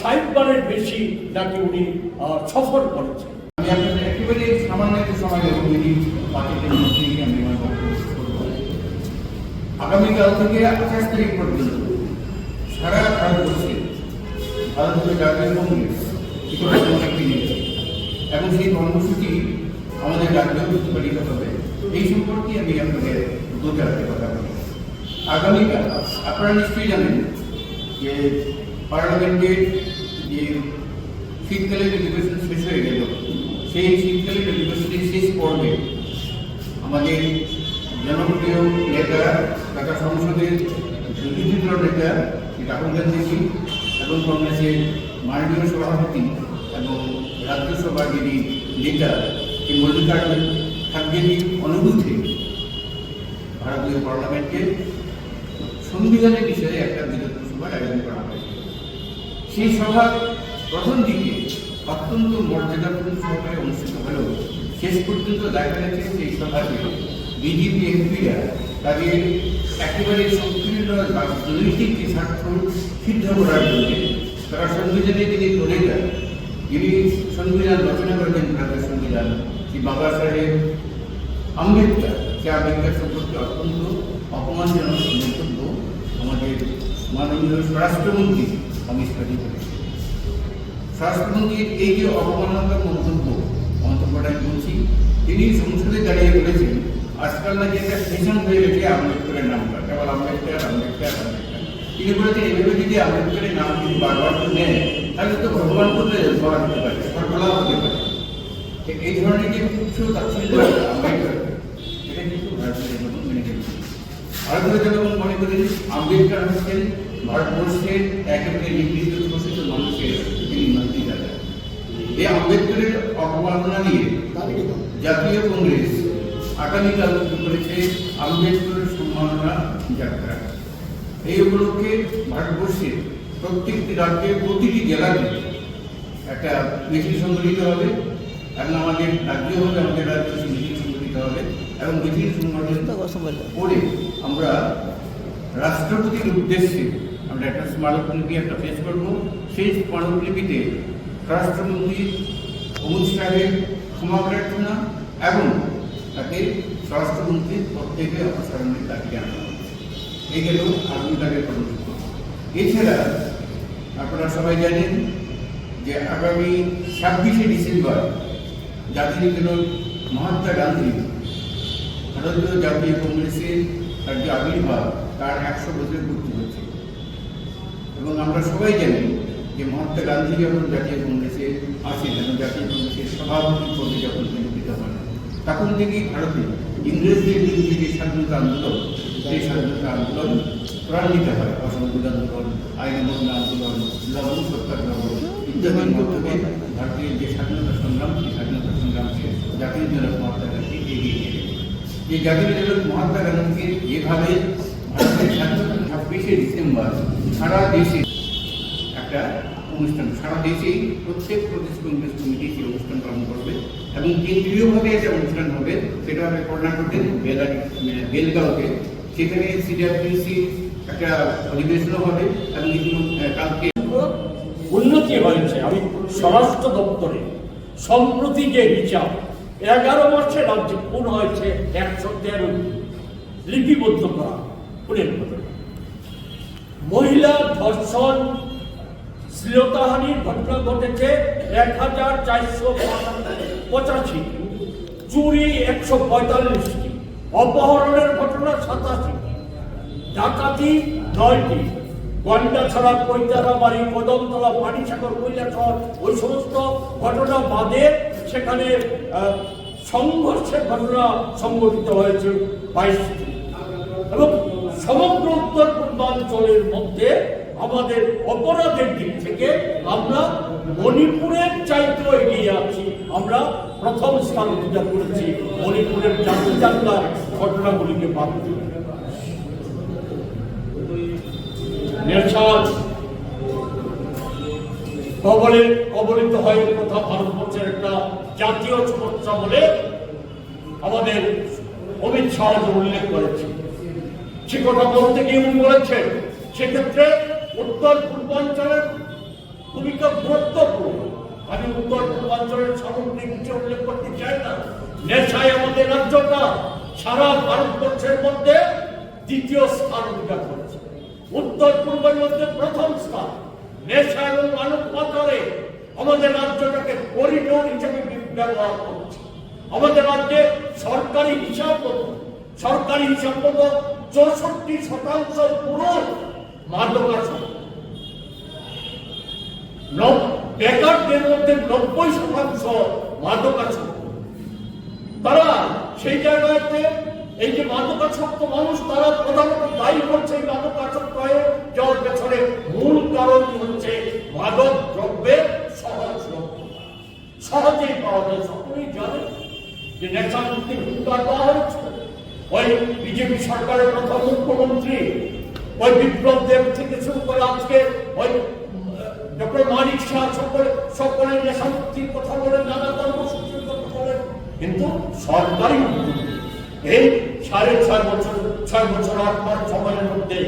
ষাট বেশি নাকি উনি সফর করেছেন। আগামীকাল থেকে আঠাশ তারিখ পর্যন্ত সারা ভারতবর্ষে ভারতীয় জাতীয় কংগ্রেস কর্মসূচি নিয়েছে এবং সেই কর্মসূচি আমাদের রাজ্যে প্রতিপালিত হবে। এই সম্পর্কে আমি আপনাদের দু চারটে কথা বলি আগামীকাল, আপনারা নিশ্চয়ই জানেন যে পার্লামেন্টের যে শীতকালীন অধিবেশন শেষ হয়ে গেল, সেই শীতকালীন অধিবেশনের শেষ পর্বে আমাদের জনপ্রিয় নেতা ঢাকা সংসদের বিরোধী দল নেতা রাহুল গান্ধীজি এবং কংগ্রেসের মাননীয় সভাপতি এবং রাজ্যসভার যিনি নেতা শ্রী মল্লিকার্জুন খার্গেজির অনুরোধে ভারতীয় পার্লামেন্টে সংবিধানের বিষয়ে একটা বিরোধী সভার আয়োজন করা সেই সভা প্রথম দিকে অত্যন্ত মর্যাদাপূর্ণ সহকারে অনুষ্ঠিত হলেও শেষ পর্যন্ত দেখা যাচ্ছে সেই সভাতে বিজেপি এমপিরা তাদের একেবারে সংকীর্ণ রাজনৈতিক যে স্বার্থ সিদ্ধ করার জন্য তারা সংবিধানে যিনি প্রণেতা যিনি সংবিধান রচনা করেছেন ভারতের সংবিধান, শ্রী বাবা সাহেব আম্বেদকর সে আম্বেদকর সম্পর্কে অত্যন্ত অপমানজনক মন্তব্য আমাদের মাননীয় স্বরাষ্ট্রমন্ত্রী অমিত শাহজি করেছেন স্বরাষ্ট্রমন্ত্রীর এই যে অবমাননার মন্তব্য, মন্তব্যটা আমি বলছি? তিনি সংসদে দাঁড়িয়ে বলেছেন, আজকাল নাকি একটা ফ্যাশন হয়ে গেছে আম্বেদকরের নামটা। কেবল আম্বেদকর আম্বেদকর তিনি বলেছেন, এভাবে যদি আম্বেদকরের নাম যদি বারবার করে নেয় তাহলে তো ভগবান করলে বলা হতে পারে সরবরাহ হতে পারে। এই ধরনের যে উচ্চ তাচ্ছিল্য আম্বেদকর? এটা কিন্তু ভারতীয় জনগণ মেনে নিয়েছে। ভারতীয় জনগণ মনে করেন, আম্বেদকর হচ্ছেন ভারতবর্ষের একেবারে নিগৃহীত শোষিত মানুষের তিনি মন্ত্রী দাদা এই আম্বেদকরের অবমাননা নিয়ে জাতীয় কংগ্রেস আগামীকাল শুরু করেছে আম্বেদকরের সম্মাননা যাত্রা। এই উপলক্ষে ভারতবর্ষের প্রত্যেকটি রাজ্যের প্রতিটি জেলাতে একটা মিছিল সংগঠিত হবে এবং আমাদের রাজ্য হবে আমাদের রাজ্যে মিছিল সংগঠিত হবে এবং মিছিল সংগঠিত করে আমরা রাষ্ট্রপতির উদ্দেশ্যে আমরা একটা স্মারকলিপি একটা পেশ করব। সেই স্মারকলিপিতে স্বরাষ্ট্রমন্ত্রী অমিত শাহের ক্ষমা প্রার্থনা এবং তাকে স্বরাষ্ট্রমন্ত্রীর পদ থেকে অপসারণের দাবি জানানো। এই গেল আগামীকালের কর্মসূচি। এছাড়া আপনারা সবাই জানেন যে আগামী ছাব্বিশে ডিসেম্বর জাতির জনক মহাত্মা গান্ধী, ভারতীয় জাতীয় কংগ্রেসের তার যে আবির্ভাব, তার একশো বছর পূর্তি হচ্ছে এবং আমরা সবাই জানি যে মহাত্মা গান্ধী যখন জাতীয় কংগ্রেসে আসেন এবং জাতীয় কংগ্রেসের সভাপতি পদে যখন নিয়োজিত হন, তখন থেকেই ভারতে ইংরেজদের বিরুদ্ধে যে স্বাধীনতা আন্দোলন, সেই স্বাধীনতা আন্দোলন ত্বরান্বিত হয়। অসংবিধ আন্দোলন, আইন অমান্য আন্দোলন, লবণ সত্যাগ্রহ ইত্যাদির মাধ্যমে ভারতীয় যে স্বাধীনতা সংগ্রাম, সেই স্বাধীনতা সংগ্রামকে জাতীয় জনক মহাত্মা গান্ধী এগিয়ে নিয়ে এই জাতীয় জনক মহাত্মা গান্ধীকে যেভাবে ভারতের স্বাধীনতা ছাব্বিশে ডিসেম্বর, সারা দেশে একটা অনুষ্ঠান, সারা দেশেই প্রত্যেক প্রদেশ কংগ্রেস কমিটি সেই অনুষ্ঠান পালন করবে এবং কেন্দ্রীয়ভাবে একটা অনুষ্ঠান হবে, সেটা হবে কর্ণাটকের বেলা বেলগাঁওতে। সেখানে সিডিআরপিসি একটা অধিবেশনও হবে এবং কালকে উন্নতি হয়েছে। আমি স্বরাষ্ট্র দপ্তরে সম্প্রতি যে হিসাব এগারো বছর রাজ্যে খুন হয়েছে একশো তেরো লিপিবদ্ধ করা, খুনের ঘটনা। মহিলা ধর্ষণ শ্লীলতাহানির ঘটনা ঘটেছে এক হাজার চারশো পঁচাশি, চুরি একশো পঁয়তাল্লিশটি, অপহরণের ঘটনা সাতাশিটি ডাকাতি নয়টি গন্ডাছড়া কৈতারাবাড়ি কদমতলা, পানিসাগর কৈলাসর ওই সমস্ত ঘটনা বাদে সেখানে সংঘর্ষের ঘটনা সংঘটিত হয়েছে বাইশটি এবং সমগ্র উত্তর পূর্বাঞ্চলের মধ্যে আমাদের অপরাধের দিক থেকে আমরা মণিপুরের চাইতেও এগিয়ে আছি আমরা প্রথম স্থান অধিকার করেছি মণিপুরের জাতি জানলার ঘটনাগুলিকে বাদ। কবলে কবলিত হয়ে কোথা ভারতবর্ষের একটা জাতীয় সমস্যা বলে আমাদের অমিত শাহ উল্লেখ করেছে সে কথা বলতে গিয়ে উনি বলেছেন, সেক্ষেত্রে উত্তর পূর্বাঞ্চলের ভূমিকা গুরুত্বপূর্ণ। আমি উত্তর পূর্বাঞ্চলের সামগ্রিক কিছু উল্লেখ করতে চাই না। নেশায় আমাদের রাজ্যটা সারা ভারতবর্ষের মধ্যে দ্বিতীয় স্থান অধিকার করেছে। উত্তর পূর্বের মধ্যে প্রথম স্থান। নেশা এবং মানব আমাদের রাজ্যটাকে করিডোর হিসেবে ব্যবহার করছে। আমাদের রাজ্যে সরকারি হিসাব মতো সরকারি হিসাব মতো চৌষট্টি শতাংশ পুরুষ মাদকাসক্ত নব- বেকারদের মধ্যে নব্বই শতাংশ মাদকাসক্ত তারা সেই জায়গাতে এই যে মাদকাসক্ত মানুষ, তারা প্রধানত দায়ী করছে মাদকাসক্ত হয়ে যাওয়ার পেছনে মূল কারণ হচ্ছে মাদক দ্রব্যের সহজ লভ্যতা। সহজেই পাওয়া যায়। সকলেই জানে যে নেশা মুক্তির দেওয়া হয়েছে ওই বিজেপি সরকারের প্রথম মুখ্যমন্ত্রী, ওই বিপ্লব দেব থেকে শুরু করে আজকে ওই ডক্টর মানিক শাহ সকলে সকলে নেশা মুক্তির কথা বলে নানা কর্মসূচির কথা বলেন, কিন্তু সরকারি এই সাড়ে ছয় বছর ছয় বছর আট মাস সময়ের মধ্যে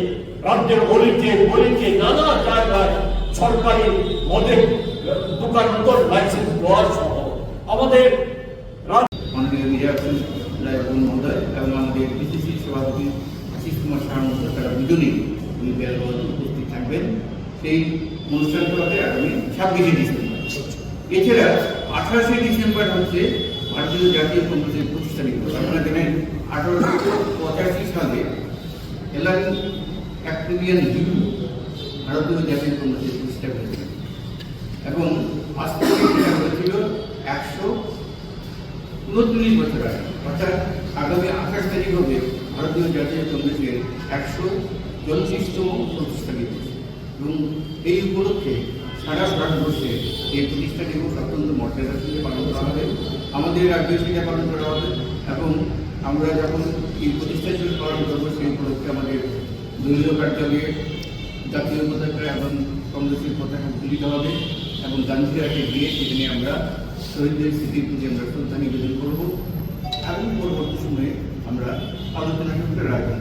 রাজ্যের গলিতে গলিতে নানা জায়গায় সরকারি মদের দোকান লাইসেন্স দেওয়ার সহ আমাদের রাজ্য মাননীয় বিজয়াসন রায় মহোদয় এবং আমাদের বিসিসি সভাপতি আশিস কুমার মহোদয় তারা দুজনেই উনি বেলগঞ্জ উপস্থিত থাকবেন। সেই অনুষ্ঠানটা আগামী ছাব্বিশে ডিসেম্বর। এছাড়া আঠাশে ডিসেম্বর হচ্ছে ভারতীয় জাতীয় কংগ্রেসের প্রতিষ্ঠা আপনারা জানেন আঠারোশো পঁচাশি সালে এলান অ্যাক্টিভিয়ান হিন্দু ভারতীয় জাতীয় কংগ্রেসের প্রতিষ্ঠা করেছিলেন এবং আজ থেকে সেটা একশো উনত্রিশ বছর আগে। অর্থাৎ আগামী তারিখ হবে ভারতীয় জাতীয় কংগ্রেসের একশো চৌত্রিশতম প্রতিষ্ঠা দিবস এবং এই উপলক্ষে সারা ভারতবর্ষে এই প্রতিষ্ঠা দিবস অত্যন্ত মর্যাদার সঙ্গে পালন করা হবে। আমাদের রাজ্যে সেটা পালন করা হবে এবং আমরা যখন এই প্রতিষ্ঠা দিবস পালন করব, সেই উপলক্ষে আমাদের দলীয় কার্যালয়ে জাতীয় পতাকা এবং কংগ্রেসের পতাকা তুলিত হবে এবং গান্ধীরাকে গিয়ে সেখানে আমরা শহীদদের স্মৃতির প্রতি আমরা শ্রদ্ধা নিবেদন করব। এবং পরবর্তী সময়ে আমরা আলোচনা আয়োজন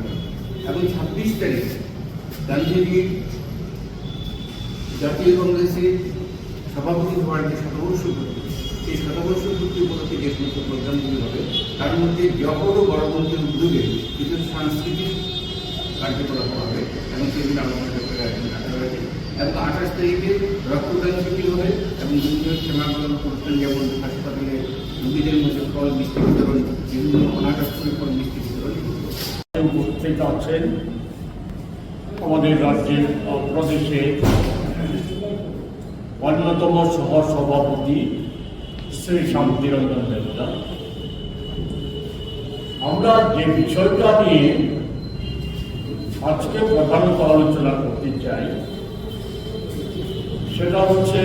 এবং ছাব্বিশ তারিখ গান্ধীজির জাতীয় কংগ্রেসের সভাপতি হওয়ার যে শতবর্ষ এই শতবর্ষ পূর্তি উপলক্ষে যে সমস্ত প্রোগ্রামগুলি হবে, তার মধ্যে জহর গণতন্ত্রের উদ্যোগে কিছু সাংস্কৃতিক কার্যকলাপ হবে, এবং সেগুলো আলোচনা চক্রের আয়োজন রাখা হয়েছে এবং আঠাশ তারিখে রক্তদান শিবির হবে এবং বিভিন্ন সেবামূলক অনুষ্ঠান যেমন হাসপাতালে রোগীদের মধ্যে ফল, মিষ্টি বিতরণ, বিভিন্ন অনাথ আশ্রমের ফল, মিষ্টি বিতরণ। উপস্থিত আছেন আমাদের রাজ্যের ও প্রদেশের অন্যতম সহ সভাপতি শ্রী শান্তিরঞ্জন দেবতা আমরা যে বিষয়টা নিয়ে আজকে প্রধানত আলোচনা করতে চাই সেটা হচ্ছে,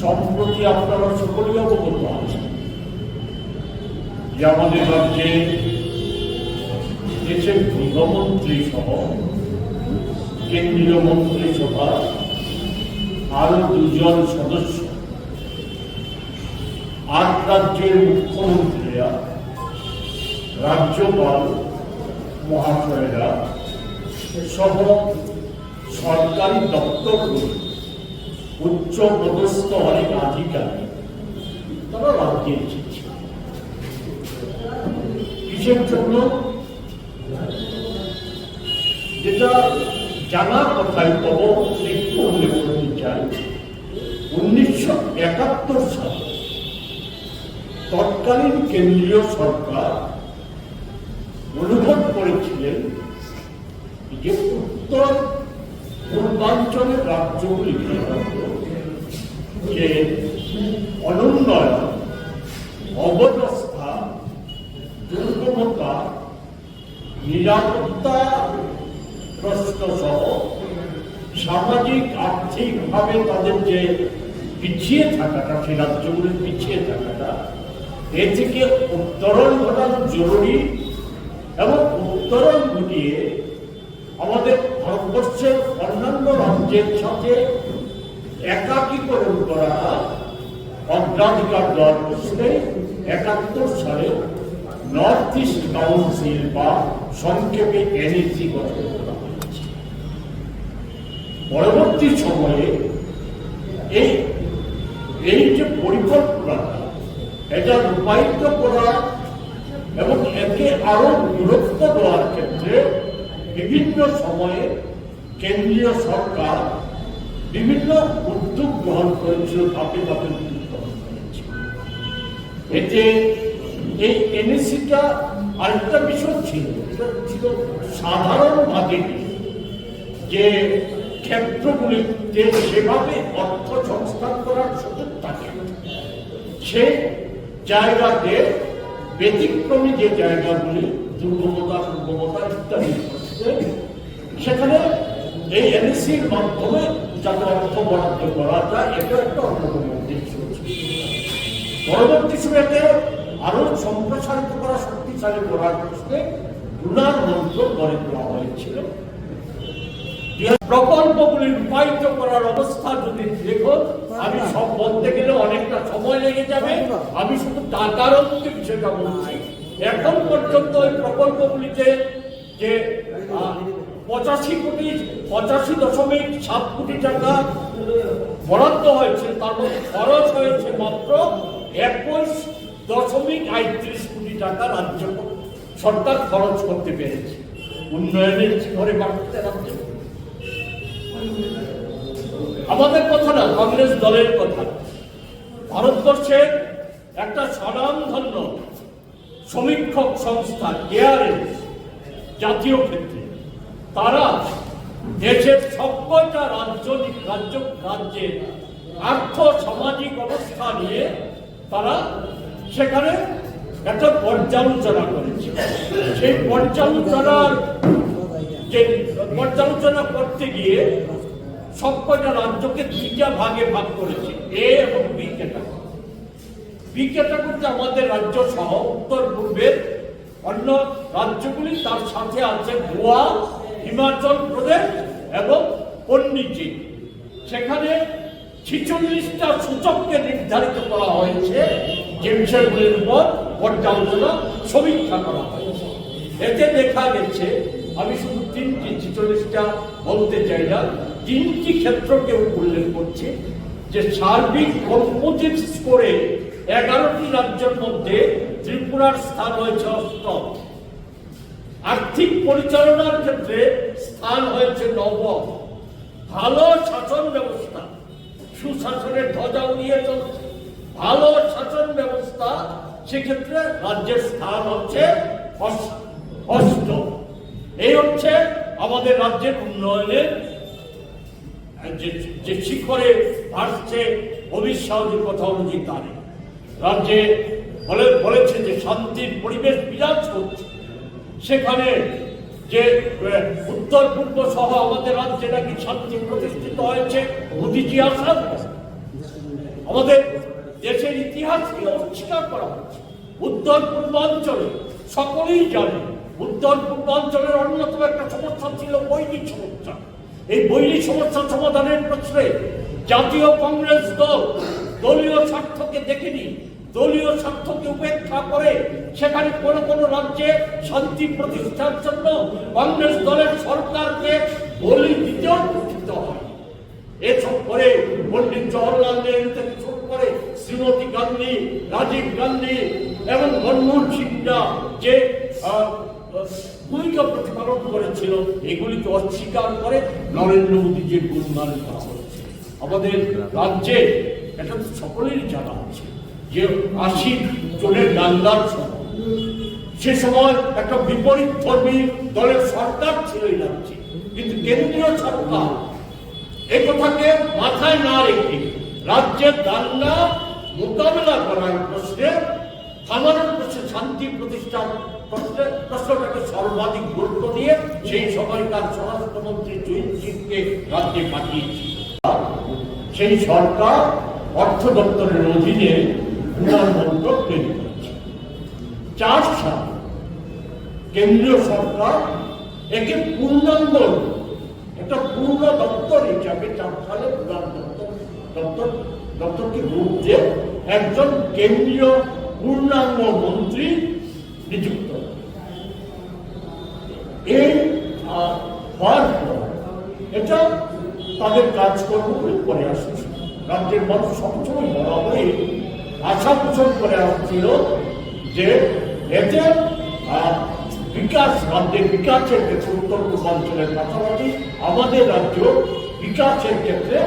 সম্প্রতি আপনারা সকলেই অবগত আছেন যে আমাদের রাজ্যে দেশের গৃহমন্ত্রী সহ কেন্দ্রীয় মন্ত্রিসভা আরও দুজন সদস্য আট রাজ্যের মুখ্যমন্ত্রীরা, রাজ্যপাল, মহাশয়রা, সহ সরকারি দপ্তরগুলি উচ্চ পদস্থ অনেক আধিকারিক। তারা রাজ্যে এসেছে কিসের জন্য? যেটা জানার কথাই তব একটু উল্লেখ করতে চাই, উনিশশো একাত্তর সালে তৎকালীন কেন্দ্রীয় সরকার অনুভব করেছিলেন যে উত্তর পূর্বাঞ্চলের রাজ্যগুলিকে যে অনুন্নয়ন অবস্থা, দুর্গমতা, নিরাপত্তা প্রশ্ন সহ সামাজিক, আর্থিকভাবে তাদের যে পিছিয়ে থাকাটা, সেই রাজ্যগুলির পিছিয়ে থাকাটা, এ থেকে উত্তরণ ঘটানো জরুরি এবং উত্তরণ ঘটিয়ে আমাদের ভারতবর্ষের অন্যান্য রাজ্যের সাথে একাকীকরণ করা অগ্রাধিকার একাত্তর সালে নর্থ ইস্ট কাউন্সিল বা সংক্ষেপে এনএসি গঠন করা হয়েছে। পরবর্তী সময়ে এই এই যে পরিকল্পনাটা এটা রূপায়িত করা এবং একে আরও গুরুত্ব দেওয়ার ক্ষেত্রে বিভিন্ন সময়ে কেন্দ্রীয় সরকার বিভিন্ন উদ্যোগ গ্রহণ করেছিল ধাপে ধাপে এতে এই এনএসিটা আরেকটা বিষয় ছিল যে ক্ষেত্রগুলিতে সেভাবে অর্থ সংস্থান করার সুযোগ থাকে। সে জায়গাতে ব্যতিক্রমী যে জায়গাগুলি, দুর্গমতা দুর্গমতা ইত্যাদি সেখানে এই এনএসির মাধ্যমে যাতে অর্থ বরাদ্দ করা যায় এটা একটা অন্যতম উদ্দেশ্য। পরবর্তী সময়তে আরও সম্প্রসারিত করা, শক্তিশালী করার প্রশ্নে উনার মন্ত্র গড়ে দেওয়া হয়েছিল। প্রকল্পগুলি রূপায়িত করার অবস্থা যদি দেখো, আমি সব বলতে গেলে অনেকটা সময় লেগে যাবে। আমি শুধু টাকার বিষয়টা বলছি। এখন পর্যন্ত ওই প্রকল্পগুলিতে যে পঁচাশি কোটি, পঁচাশি দশমিক সাত কোটি টাকা বরাদ্দ হয়েছে। তার মধ্যে খরচ হয়েছে মাত্র একুশ দশমিক আটত্রিশ কোটি টাকা রাজ্য সরকার খরচ করতে পেরেছে। উন্নয়নের ঘরে বাড়তে রাজ্য আমাদের কথা না, কংগ্রেস দলের কথা। ভারতবর্ষের একটা স্বনামধন্য সমীক্ষক সংস্থা এআরএস জাতীয় ক্ষেত্রে। তারা দেশের সবকটা রাজ্য রাজ্য রাজ্যে আর্থ সামাজিক অবস্থা নিয়ে তারা সেখানে একটা পর্যালোচনা করেছে। সেই পর্যালোচনার যে পর্যালোচনা করতে গিয়ে সবকটা রাজ্যকে দুইটা ভাগে ভাগ করেছে, এ এবং বি ক্যাটাগরি। বি ক্যাটাগরিতে আমাদের রাজ্য সহ উত্তর পূর্বের অন্য রাজ্যগুলি তার সাথে আছে গোয়া হিমাচল প্রদেশ এবং পন্ডিচেরি সেখানে ছিচল্লিশটা সূচককে নির্ধারিত করা হয়েছে। যে বিষয়গুলির উপর পর্যালোচনা, সমীক্ষা করা হয়েছে। এতে দেখা গেছে, আমি শুধু তিনটি ছিচল্লিশটা বলতে চাই না, তিনটি ক্ষেত্রকে উল্লেখ করছি যে সার্বিক কম্পোজিট স্কোরে এগারোটি রাজ্যের মধ্যে ত্রিপুরার স্থান হয়েছে অষ্টম। আর্থিক পরিচালনার ক্ষেত্রে স্থান হয়েছে নবম ভালো শাসন ব্যবস্থা, সুশাসনের ধ্বজা উড়িয়ে চলছে। ভালো শাসন ব্যবস্থা, সেক্ষেত্রে রাজ্যের স্থান হচ্ছে অষ্ট- এই হচ্ছে আমাদের রাজ্যের উন্নয়নের, যে শিখরে আসছে ভবিষ্যতের কথা অনুযায়ী তারে রাজ্যে বলে, বলেছে যে শান্তির পরিবেশ বিরাজ করছে। সেখানে যে উত্তর পূর্ব সহ আমাদের রাজ্যে নাকি শান্তি প্রতিষ্ঠিত হয়েছে, মোদিজি আসার আমাদের দেশের ইতিহাসকে অস্বীকার করা হচ্ছে। উত্তর পূর্বাঞ্চলে সকলেই জানে, উত্তর পূর্বাঞ্চলের অন্যতম একটা সমস্যা ছিল বৈদিক সমস্যা। এই বৈদিক সমস্যা সমাধানের প্রশ্নে জাতীয় কংগ্রেস দল দলীয় স্বার্থকে দেখেনি দলীয় স্বার্থকে উপেক্ষা করে সেখানে কোন কোন রাজ্যে শান্তি প্রতিষ্ঠার জন্য কংগ্রেস দলের সরকারকে বলি দিতেও প্রকৃত হয়। এসব করে পন্ডিত জওয়াহরলাল নেহরু থেকে শুরু করে শ্রীমতী গান্ধী, রাজীব গান্ধী এবং মনমোহন সিংরা যে ভূমিকা প্রতিপালন করেছিল এগুলিকে অস্বীকার করে নরেন্দ্র মোদীজি গুণগান করা হচ্ছে আমাদের রাজ্যে এটা তো সকলেরই জানা আছে যে আশি জনের দাঙ্গার সে সময় একটা বিপরীত ধর্মী দলের সরকার ছিল রাজ্যে। কিন্তু কেন্দ্রীয় সরকার এ কথাকে মাথায় না রেখে রাজ্যের দাঙ্গা মোকাবেলা করার প্রশ্নে, থামানোর প্রশ্নে, শান্তি প্রতিষ্ঠার প্রশ্নে, প্রশ্নটাকে সর্বাধিক গুরুত্ব দিয়ে সেই সময়কার স্বরাষ্ট্রমন্ত্রী জয়ীন সিংকে রাজ্যে পাঠিয়েছি সেই সরকার অর্থ দপ্তরের অধীনে উন্নয়ন তৈরি করেছে চার সাল কেন্দ্রীয় সরকার একে পূর্ণাঙ্গ একটা পূর্ণ দপ্তর হিসাবে চার সালে উন্নয়ন দপ্তর দপ্তর, দপ্তরকে রূপ দিয়ে একজন কেন্দ্রীয় পূর্ণাঙ্গ মন্ত্রী নিযুক্ত। এই হওয়ার পর এটা তাদের কাজকর্ম করে আসছে। রাজ্যের মানুষ সবসময় বরাবরই আশা পোষণ করে আসছিল যে এতে বিকাশ রাজ্যের বিকাশের ক্ষেত্রে উত্তর পূর্বাঞ্চলের পাশাপাশি আমাদের রাজ্য বিকাশের ক্ষেত্রে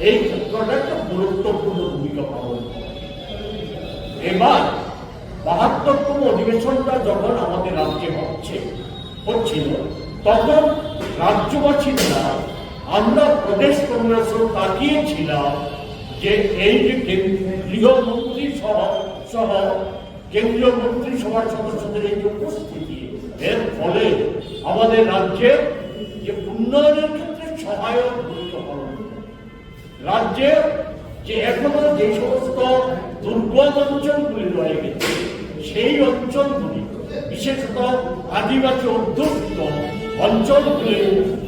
এই ক্ষেত্রটা একটা গুরুত্বপূর্ণ ভূমিকা পালন করে। এবার বাহাত্তরতম অধিবেশনটা যখন আমাদের রাজ্যে হচ্ছে, হচ্ছিল, তখন রাজ্যবাসীরা আমরা প্রদেশ কংগ্রেসও তাকিয়েছিলাম যে এই যে কেন- গৃহমন্ত্রী সহ সহ কেন্দ্রীয় মন্ত্রিসভার সদস্যদের এই উপস্থিতি, এর ফলে আমাদের রাজ্যে যে উন্নয়নের ক্ষেত্রে সহায়ক ভূমিকা রাজ্যে যে এখনও যে সমস্ত দুর্বল অঞ্চলগুলি রয়ে গেছে, সেই অঞ্চলগুলি, বিশেষত আদিবাসী অধ্যুষিত অঞ্চলগুলি,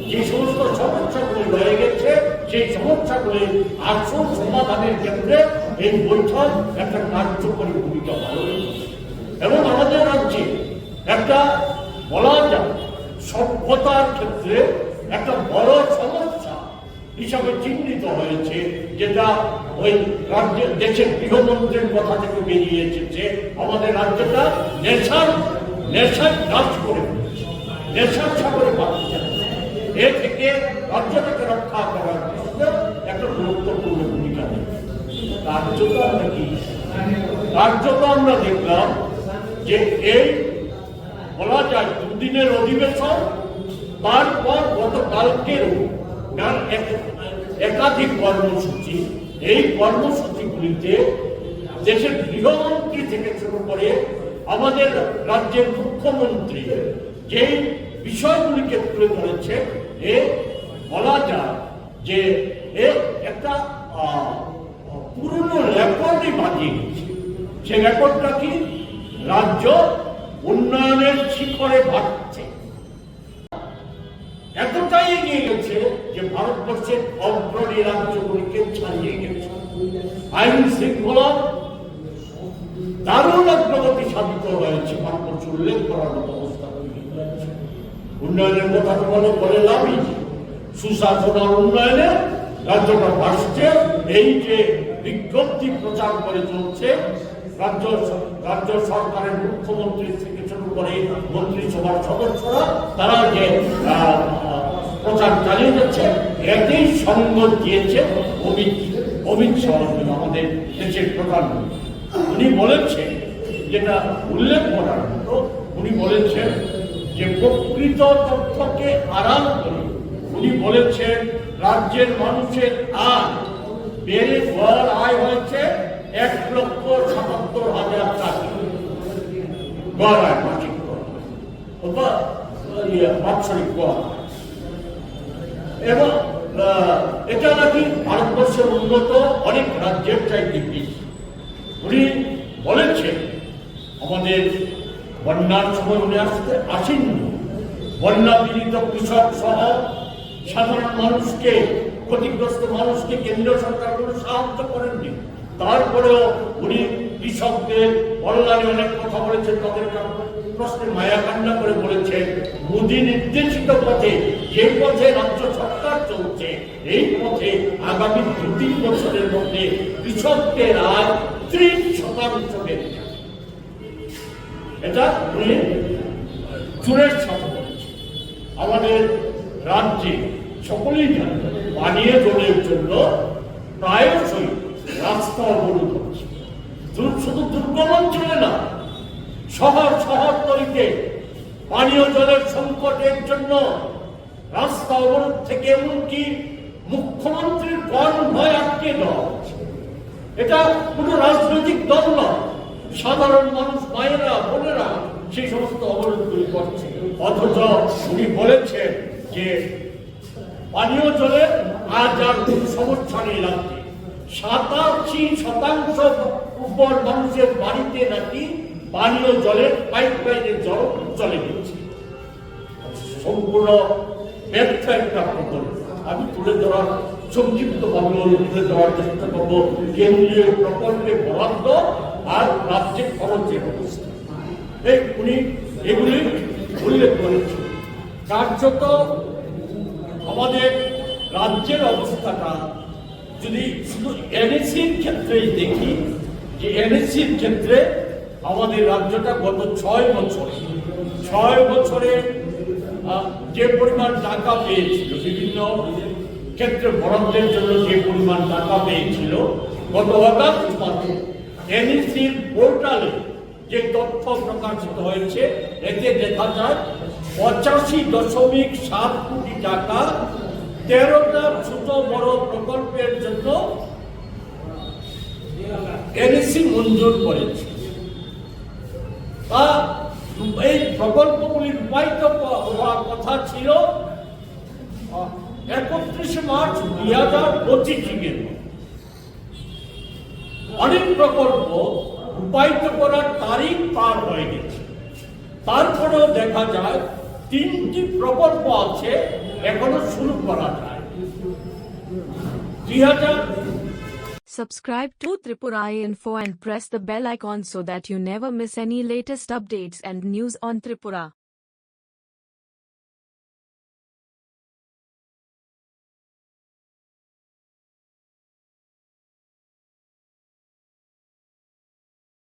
যে সমস্ত সমস্যাগুলি রয়ে গেছে, সেই সমস্যাগুলি আসল সমাধানের ক্ষেত্রে এই বৈঠক একটা কার্যকরী ভূমিকা পালন এবং আমাদের রাজ্যে একটা বলা যায় সভ্যতার ক্ষেত্রে একটা বড় সমস্যা হিসাবে চিহ্নিত হয়েছে, যেটা ওই রাজ্যের দেশের গৃহমন্ত্রীর কথা থেকে বেরিয়ে এসেছে। আমাদের রাজ্যটা নেশার নেশার নাশ করে নেশার সাগরে বাঁচছে এ থেকে রাজ্যটাকে রক্ষা করার কার্যত আমরা কি আমরা দেখলাম যে এই বলা দুদিনের অধিবেশন তারপর গতকালকেরও না এক- একাধিক কর্মসূচি এই কর্মসূচিগুলিতে দেশের গৃহমন্ত্রী থেকে শুরু করে আমাদের রাজ্যের মুখ্যমন্ত্রী যেই বিষয়গুলিকে তুলে ধরেছে এ বলা যায় যে একটা পুরনো রেকর্ডই বাজিয়ে গেছে সে রেকর্ডটা কি? রাজ্য উন্নয়নের শিখরে বাড়ছে এতটাই এগিয়ে গেছে যে ভারতবর্ষের অগ্রণী রাজ্যগুলিকে ছাড়িয়ে গেছে। আইন শৃঙ্খলা দারুণ অগ্রগতি সাধিত হয়েছে ভারতবর্ষ উল্লেখ করার মতো অবস্থা তৈরি হয়েছে। উন্নয়নের কথা বলে বলে লাভই। সুশাসন আর উন্নয়নে রাজ্যটা বাড়ছে এই যে বিজ্ঞপ্তি প্রচার করে চলছে। রাজ্য রাজ্য সরকারের মুখ্যমন্ত্রী থেকে শুরু করে মন্ত্রিসভার সদস্যরা, তারা যে প্রচার চালিয়ে যাচ্ছে এতেই সঙ্গ দিয়েছে অমিত অমিত শাহ আমাদের দেশের প্রধানমন্ত্রী। উনি বলেছেন যেটা উল্লেখ করার মতো, উনি বলেছেন যে প্রকৃত তথ্যকে আড়াল করে, উনি বলেছেন, রাজ্যের মানুষের আয় বেড়ে গড় আয় হয়েছে এক লক্ষ সাতাত্তর হাজার গড় আয় মাসিক বাৎসরিক গড়। এবং এটা নাকি ভারতবর্ষের উন্নত অনেক রাজ্যের চাইতে বেশি। উনি বলেছেন, আমাদের বন্যার সময় উনি আসতে আসেননি। বন্যা পীড়িত কৃষক সহ সাধারণ মানুষকে ক্ষতিগ্রস্ত মানুষকে কেন্দ্রীয় সরকার কোনো সাহায্য করেননি। তারপরেও উনি কৃষকদের কল্যাণে অনেক কথা বলেছেন, তাদের প্রশ্নে মায়া কান্না করে বলেছেন, মোদী নির্দেশিত পথে যে পথে রাজ্য সরকার চলছে, এই পথে আগামী দু তিন বছরের মধ্যে কৃষকদের আয় ত্রিশ শতাংশ বেড়ে এটা উনি চুরের সাথে বলেছে আমাদের রাজ্যে সকলেই জানে পানীয় জলের জন্য প্রায়শই রাস্তা অবরোধ হচ্ছে। শুধু দুর্গম অঞ্চলে না, শহর শহর শহরতলিতে পানীয় জলের সংকটের জন্য রাস্তা অবরোধ থেকে এমনকি মুখ্যমন্ত্রীর কর্মভয় আটকে দেওয়া। এটা কোনো রাজনৈতিক দল নয় সাধারণ মানুষ, মায়েরা, বোনেরা সেই সমস্ত অবরোধগুলি করছে। অথচ উনি বলেছেন যে পানীয় জলের আজ আর কোনো সমস্যা নেই রাজ্যে। সাতাশি শতাংশ উপর মানুষের বাড়িতে নাকি পানীয় জলের পাইপ লাইনের জল চলে গেছে। সম্পূর্ণ ব্যর্থ একটা প্রকল্প আমি তুলে ধরার সংক্ষিপ্ত ভাবে তুলে ধরার চেষ্টা করব। কেন্দ্রীয় প্রকল্পে বরাদ্দ আর রাজ্যে খরচের অবস্থা। এই উনি এগুলি উল্লেখ করেছেন। কার্যত আমাদের রাজ্যের অবস্থাটা যদি শুধু এনএসির ক্ষেত্রেই দেখি, যে এনএসির ক্ষেত্রে আমাদের রাজ্যটা গত ছয় বছরে ছয় বছরে যে পরিমাণ টাকা পেয়েছিল, বিভিন্ন ক্ষেত্রে বরাদ্দের জন্য যে পরিমাণ টাকা পেয়েছিল, গত অগাস্ট মাসে এনএসির পোর্টালে যে তথ্য প্রকাশিত হয়েছে, এতে দেখা যায় পঁচাশি দশমিক সাত টাকা তেরোটা ছোট বড় প্রকল্পের জন্য এনএসি মঞ্জুর করেছে। তা এই প্রকল্পগুলি রূপায়িত হওয়ার কথা ছিল একত্রিশে মার্চ দুই হাজার পঁচিশে অনেক প্রকল্প রূপায়িত করার তারিখ পার হয়ে গেছে। তারপরেও দেখা যায় তিনটি প্রকল্প আছে এখনও শুরু করা Subscribe to Tripura Info and press the bell icon so that you never miss any latest updates and news on Tripura.